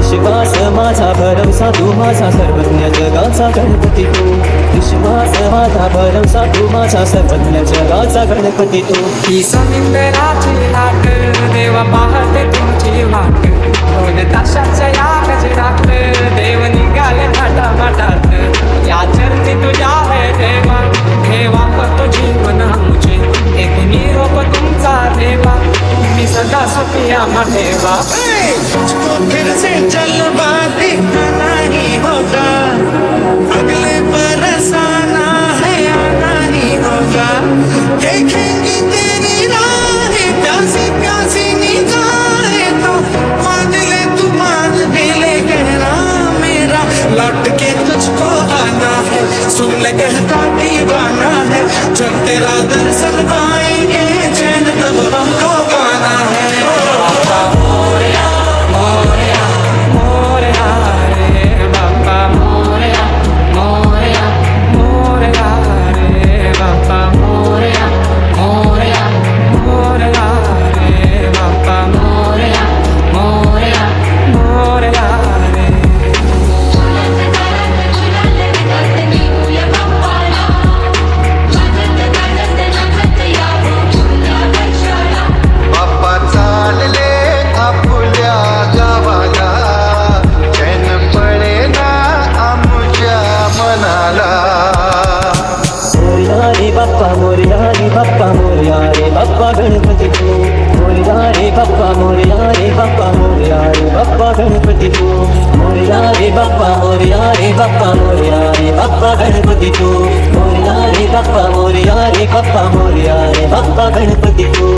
विश्वास माझा भरवसा तू माझा सर्वज्ञ जगाचा गणपती तू. विश्वास माझा भरवसा तू माझा सर्वज्ञ जगाचा गणपती तू. ही समिंदराची लाट देवा पाहते तुमची वाट. दोन ताशाच्या या गजरात देव निघाले माटा माटात या चरणी तुझ्या हे देवा ठेवा तो जीवन आमचे. एक निरोप तुमचा देवा तुम्ही सदा सुखी आम्हा मुझको फिर से जलवा दिखाना ही होगा। अगले बरस आना है, आना ही होगा। देखेंगे तेरी राहें, प्यासी प्यासी निगाहें तो। मान ले तू मान भी ले कहना मेरा। लौट के तुझको आना है, सुन ले कहता दीवाना है। गणपती तू मोरिया रे बाप्पा, मोरिया रे बाप्पा, मोरिया रे बाप्पा गणपति तू मोरिया रे बाप्पा, मोरिया रे बाप्पा, मोरिया रे बाप्पा गणपति तू